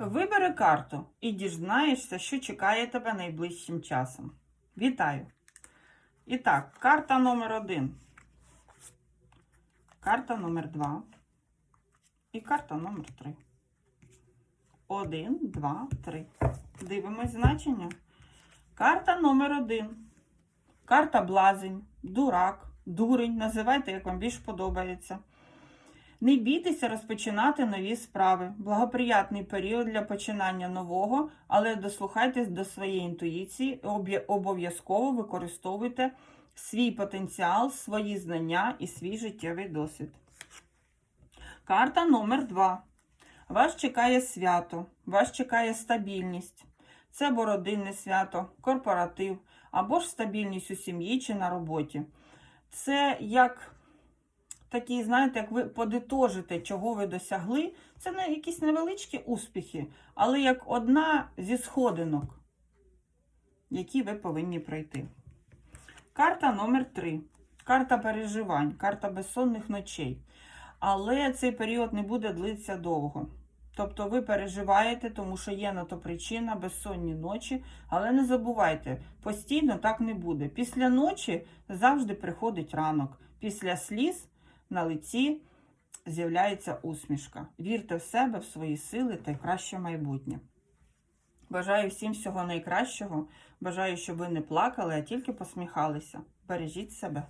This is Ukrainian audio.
Вибери карту і дізнаєшся, що чекає тебе найближчим часом. Вітаю! І так, карта номер один, карта номер два і карта номер три. Один, два, три. Дивимось значення. Карта номер один. Карта блазень, дурак, дурень. Називайте, як вам більш подобається. Не бійтеся розпочинати нові справи. Благоприятний період для починання нового, але дослухайтесь до своєї інтуїції обов'язково використовуйте свій потенціал, свої знання і свій життєвий досвід. Карта номер 2. Вас чекає свято, вас чекає стабільність. Це або родинне свято, корпоратив, або ж стабільність у сім'ї чи на роботі. Це як такі, знаєте, як ви подитожите, чого ви досягли. Це не якісь невеличкі успіхи, але як одна зі сходинок, які ви повинні пройти. Карта номер 3. Карта переживань, карта безсонних ночей. Але цей період не буде длитися довго. Тобто ви переживаєте, тому що є на то причина, безсонні ночі, але не забувайте, постійно так не буде. Після ночі завжди приходить ранок. Після сліз на лиці з'являється усмішка. Вірте в себе, в свої сили та краще майбутнє. Бажаю всім всього найкращого. Бажаю, щоб ви не плакали, а тільки посміхалися. Бережіть себе.